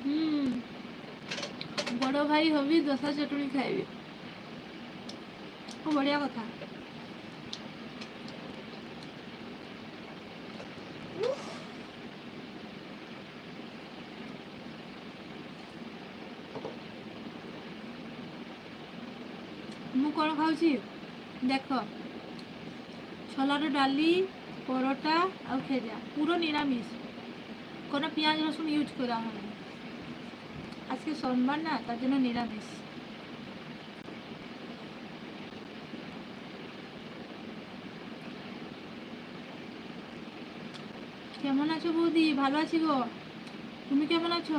হুম বড় ভাই হবি দোসা চটুনি খাইবি বঢ়িয়া কথা ମୁଁ କ'ଣ ଖାଉଛି ଦେଖ ଛଲାର ଡାଲି ପରଟା ଆଉ ଖେଜା ପୁରା ନିରାମିଷ কোনো পেঁয়াজ রসুন ইউজ করা হয় আজকে সোমবার না, তার জন্য নিরামিষ। কেমন আছো বৌদি? ভালো আছি গো? তুমি কেমন আছো?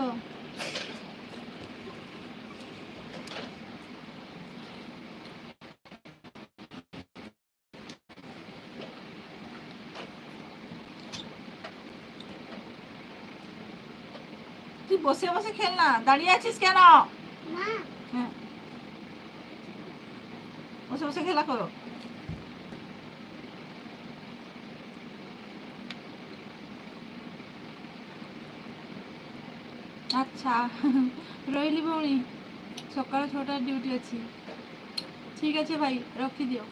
বসে বসে খেল না। দাঁড়িয়ে আছিস কেন? হ্যাঁ। বসে বসে খেলা করো। আচ্ছা রইলি বৌনি। সকালে ছটার ডিউটি আছে। ঠিক আছে ভাই রক্ষি দিও।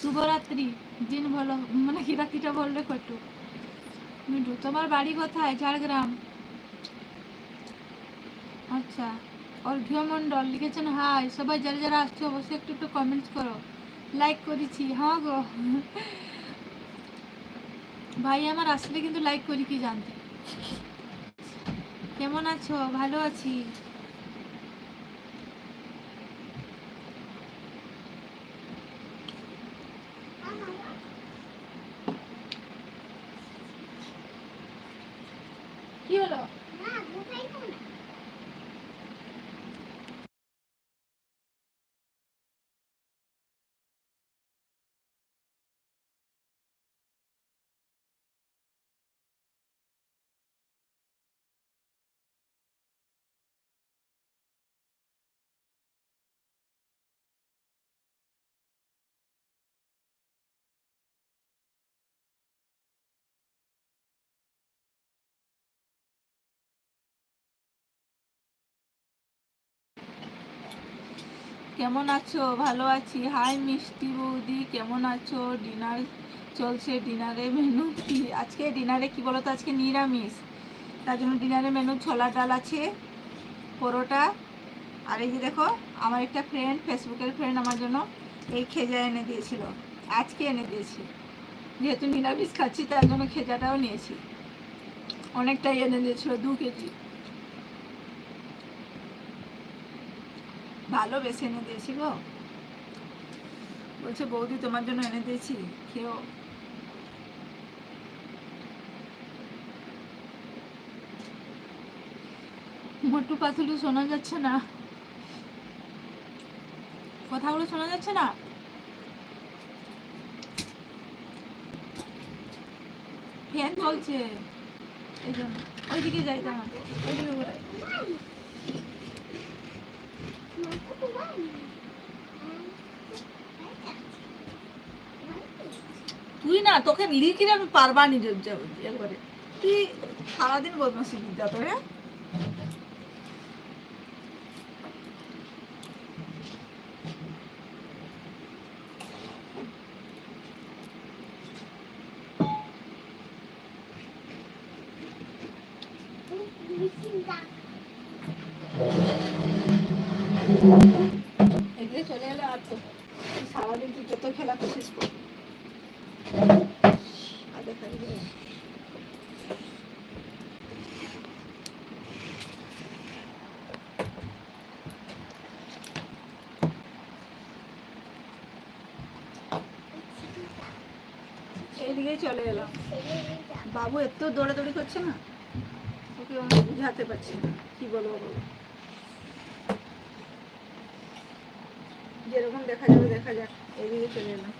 শুভরাত্রি। দিন ভালো মানে কি রাখিটা বললে কটুক মিঠু তোমার বাড়ি কোথায়? ঝাড়গ্রাম। আচ্ছা অর্ঘ্য মণ্ডল লিখেছেন, হাই, সবাই যারা যারা আসছো, অবশ্যই একটু একটু কমেন্টস করো। লাইক করেছি হ্যাঁ গো। ভাই, আমার আসলে কিন্তু লাইক করি কি জানতে? কেমন আছো? ভালো আছি। কি হলো? কেমন আছো? ভালো আছি। হাই মিষ্টি বৌদি, কেমন আছো? ডিনার চলছে ডিনারে মেনু কি? আজকে ডিনারে কি বলতো? আজকে নিরামিষ। তার জন্য ডিনারে মেনু ছোলা ডাল আছে, পরোটা। আর এই যে দেখো, আমার একটা ফ্রেন্ড ফেসবুকের ফ্রেন্ড আমার জন্য এই খেজা এনে দিয়েছিল। আজকে এনে দিয়েছি। যেহেতু নিরামিষ খাচ্ছি, তার জন্য খেজাটাও নিয়েছি। অনেকটাই এনে দিয়েছিল, দু কেজি। ভালো বেছে এনে দিয়েছি গো। বলছে, বৌদি, তোমার জন্য এনে দিয়েছি খেয়েও মোটু পাতলু শোনা যাচ্ছে না। কথাগুলো শোনা যাচ্ছে না? ফ্যান চলছে এই জন্য। ওইদিকে যাই দাঁড়া ওইদিকে তুই না তোকে লিখি আমি পারবা নি একবারে। তুই সারাদিন বদমাসি বিদ্যা হ্যাঁ এইদিকেই চলে এলাম। বাবু এত দৌড়াদৌড়ি করছে না, ওকে আমি বুঝাতে পারছি না। কি বলব বলো? যেরকম দেখা যাবে দেখা যাক। এদিকে চলে এলাম।